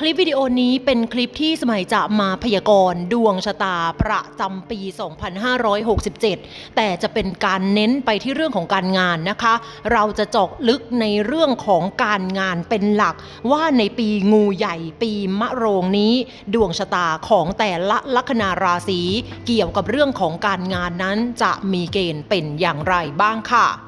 คลิปวิดีโอนี้เป็นคลิปที่สมัยจะมาพยากรณ์ดวงชะตาประจำปี 2567 แต่จะเป็นการเน้นไปที่เรื่องของการงานนะคะ เราจะเจาะลึกในเรื่องของการงานเป็นหลัก ว่าในปีงูใหญ่ปีมะโรงนี้ ดวงชะตาของแต่ละลัคนาราศีเกี่ยวกับเรื่องของการงานนั้นจะมีเกณฑ์เป็นอย่างไรบ้างค่ะ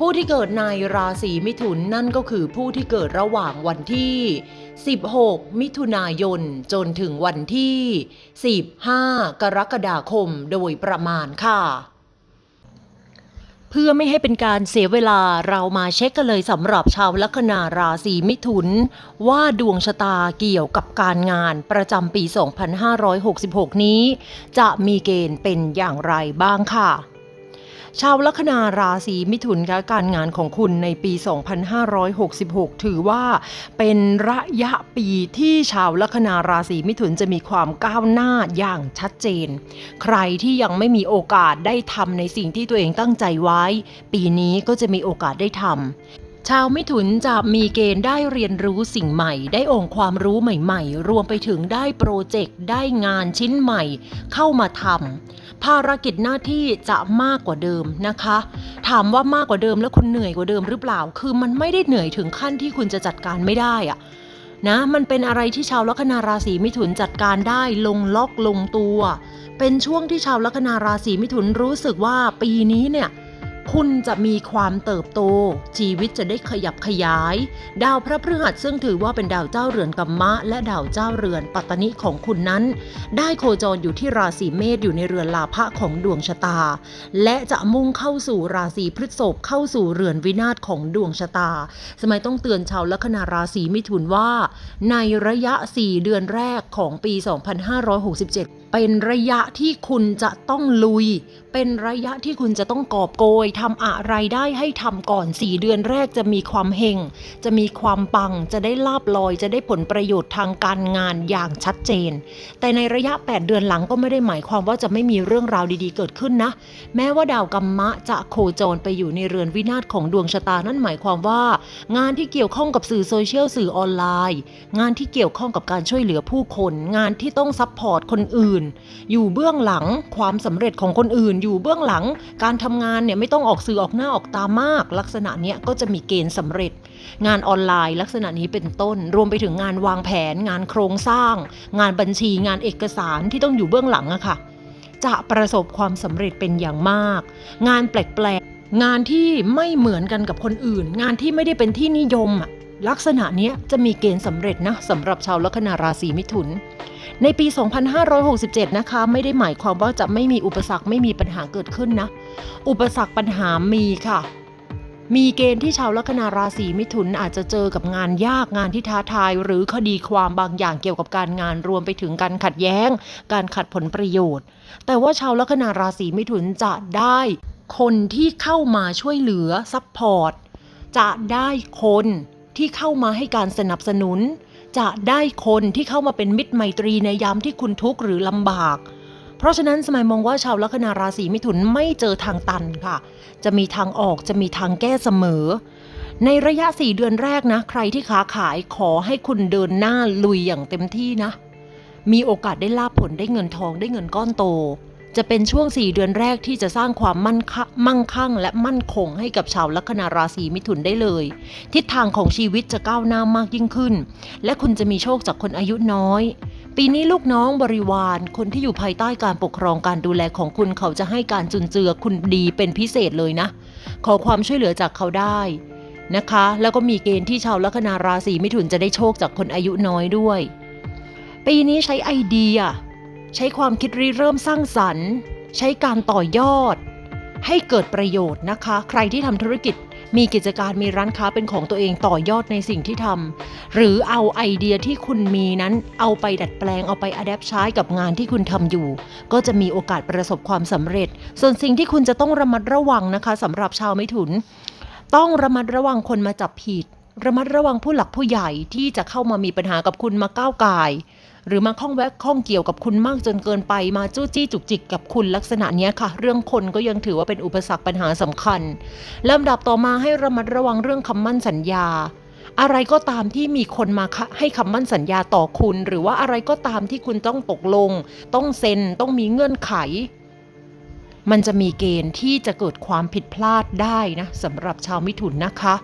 ผู้ที่เกิดในราศีมิถุนนั่นก็คือผู้ที่เกิดระหว่างวันที่ 16 มิถุนายน จนถึงวันที่ 15 กรกฎาคมโดยประมาณค่ะ เพื่อไม่ให้เป็นการเสียเวลาเรามาเช็คกันเลยสำหรับชาวลัคนาราศีมิถุน ว่าดวงชะตาเกี่ยวกับการงานประจำปี 2566 นี้ จะมีเกณฑ์เป็นอย่างไรบ้างค่ะ ชาวลัคนาราศีมิถุนคะการงานของคุณในปี 2566 ถือว่าเป็นระยะปีที่ชาวลัคนาราศีมิถุนจะมีความก้าวหน้าอย่างชัดเจน ใครที่ยังไม่มีโอกาสได้ทำในสิ่งที่ตัวเองตั้งใจไว้ ปีนี้ก็จะมีโอกาสได้ทำชาวมิถุนจะมีเกณฑ์ได้เรียนรู้สิ่งใหม่ ได้องค์ความรู้ใหม่ ๆ รวมไปถึงได้โปรเจกต์ ได้งานชิ้นใหม่ เข้ามาทำ ภารกิจหน้าที่จะมากกว่าเดิมนะคะ ถามว่ามากกว่าเดิมแล้วคุณเหนื่อยกว่าเดิมหรือเปล่า คือมันไม่ได้เหนื่อยถึงขั้นที่คุณจะจัดการไม่ได้อะนะมันเป็นอะไรที่ชาวลัคนาราศีมิถุนจัดการได้ลงล็อกลงตัว เป็นช่วงที่ชาวลัคนาราศีมิถุนรู้สึกว่าปีนี้เนี่ย คุณจะมีความเติบโต ชีวิตจะได้ขยับขยาย ดาวพระพฤหัสซึ่งถือว่าเป็นดาวเจ้าเรือนกัมมะ และดาวเจ้าเรือนปัตตนิของคุณนั้น ได้โคจรอยู่ที่ราศีเมษอยู่ในเรือนลาภะของดวงชะตา และจะมุ่งเข้าสู่ราศีพฤษภเข้าสู่เรือนวินาศของดวงชะตา สมัยต้องเตือนชาวลัคนาราศีมิถุนว่า ในระยะ 4 เดือนแรกของปี 2567 เป็นระยะที่คุณจะต้องลุย เป็นระยะที่คุณจะต้องกอบโกยทำอะไรได้ให้ทำก่อน 4 เดือนแรกจะมีความเฮงจะมีความปัง จะได้ลาบลอย จะได้ผลประโยชน์ทางการงานอย่างชัดเจน แต่ในระยะ 8 เดือนหลังก็ไม่ได้หมายความว่าจะไม่มีเรื่องราวดีๆเกิดขึ้นนะ แม้ว่าดาวกัมมะจะโคจรไปอยู่ในเรือนวินาศของดวงชะตานั่นหมายความว่า งานที่เกี่ยวข้องกับสื่อโซเชียลสื่อออนไลน์ งานที่เกี่ยวข้องกับการช่วยเหลือผู้คน งานที่ต้องซัพพอร์ตคนอื่นอยู่เบื้องหลังความสำเร็จของคนอื่น อยู่เบื้องหลังการทำงานเนี่ยไม่ต้องออกสื่อออกหน้าออกตามาก ลักษณะเนี้ยก็จะมีเกณฑ์สำเร็จ งานออนไลน์ลักษณะนี้เป็นต้น รวมไปถึงงานวางแผน งานโครงสร้าง งานบัญชี งานเอกสารที่ต้องอยู่เบื้องหลังอะค่ะ จะประสบความสำเร็จเป็นอย่างมาก งานแปลกๆงานที่ไม่เหมือนกันกับคนอื่น งานที่ไม่ได้เป็นที่นิยมอะลักษณะเนี้ยจะมีเกณฑ์สำเร็จนะสำหรับชาวลัคนาราศีมิถุน ในปี 2567 นะคะ ไม่ได้หมายความว่าจะไม่มีอุปสรรคไม่มีปัญหาเกิดขึ้นนะ อุปสรรคปัญหามีค่ะ มีเกณฑ์ที่ชาวลัคนาราศีมิถุนอาจจะเจอกับงานยากงานที่ท้าทาย หรือคดีความบางอย่างเกี่ยวกับการงานรวมไปถึงการขัดแย้ง การขัดผลประโยชน์ แต่ว่าชาวลัคนาราศีมิถุนจะได้คนที่เข้ามาช่วยเหลือซัพพอร์ตจะได้คนที่เข้ามาให้การสนับสนุน จะได้คนที่เข้ามาเป็นมิตรไมตรีในยามที่คุณทุกข์หรือลำบาก เพราะฉะนั้นสมัยมองว่าชาวลัคนาราศีมิถุนไม่เจอทางตันค่ะ จะมีทางออกจะมีทางแก้เสมอ ในระยะ 4 เดือนแรกนะ ใครที่ค้าขายขอให้คุณเดินหน้าลุยอย่างเต็มที่นะ มีโอกาสได้ลาบผลได้เงินทองได้เงินก้อนโต จะเป็นช่วง 4 เดือนแรกที่จะสร้างความมั่นมั่งคั่ง และมั่นคงให้กับชาวลัคนาราศีมิถุนได้เลย ทิศทางของชีวิตจะก้าวหน้ามากยิ่งขึ้น และคุณจะมีโชคจากคนอายุน้อย ปีนี้ลูกน้องบริวาร คนที่อยู่ภายใต้การปกครองการดูแลของคุณเขาจะให้การจุนเจือคุณดีเป็นพิเศษเลยนะ ขอความช่วยเหลือจากเขาได้นะคะ แล้วก็มีเกณฑ์ที่ชาวลัคนาราศีมิถุนจะได้โชคจากคนอายุน้อยด้วย ปีนี้ใช้ไอเดีย ใช้ความคิดริเริ่มสร้างสรรค์ ใช้การต่อยอด ให้เกิดประโยชน์นะคะ ใครที่ทำธุรกิจมีกิจการมีร้านค้าเป็นของตัวเองต่อยอดในสิ่งที่ทำหรือเอาไอเดียที่คุณมีนั้นเอาไปดัดแปลงเอาไปอัดแอปใช้กับงานที่คุณทำอยู่ ก็จะมีโอกาสประสบความสำเร็จ ส่วนสิ่งที่คุณจะต้องระมัดระวังนะคะสำหรับชาวไม่ถุน ต้องระมัดระวังคนมาจับผิด ระมัดระวังผู้หลักผู้ใหญ่ที่จะเข้ามามีปัญหากับคุณมาก้าวไกาย หรือมาข้องแวะข้องเกี่ยวกับคุณมากจนเกินไปมาจู้จี้จุกจิกกับคุณลักษณะนี้ค่ะ เรื่องคนก็ยังถือว่าเป็นอุปสรรคปัญหาสำคัญลำดับต่อมาให้ระมัดระวังเรื่องคำมั่นสัญญา อะไรก็ตามที่มีคนมาคะให้คำมั่นสัญญาต่อคุณ หรือว่าอะไรก็ตามที่คุณต้องตกลง ต้องเซ็นต้องมีเงื่อนไขมันจะมีเกณฑ์ที่จะเกิดความผิดพลาดได้นะสำหรับชาวมิถุนนะคะ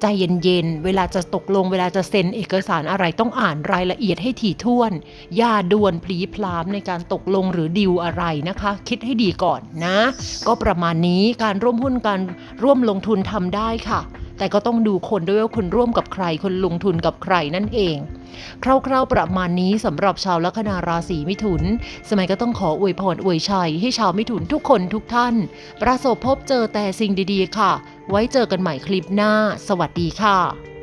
ใจเย็นๆ เวลาจะตกลงเวลาจะเซ็นเอกสารอะไรต้องอ่านรายละเอียดให้ถี่ถ้วน อย่าด่วนพลีพลามในการตกลงหรือดิวอะไรนะคะ คิดให้ดีก่อนนะ ก็ประมาณนี้การร่วมหุ้นการร่วมลงทุนทำได้ค่ะ แต่ก็ต้องดูคนด้วยว่าคุณร่วมกับใครคนลงทุนกับใครนั่นเอง คร่าวๆประมาณนี้สำหรับชาวลัคนาราศีมิถุน สมัยก็ต้องขออวยพรอวยชัยให้ชาวมิถุนทุกคนทุกท่าน ประสบพบเจอแต่สิ่งดีๆ ค่ะ ไว้เจอกันใหม่คลิปหน้า สวัสดีค่ะ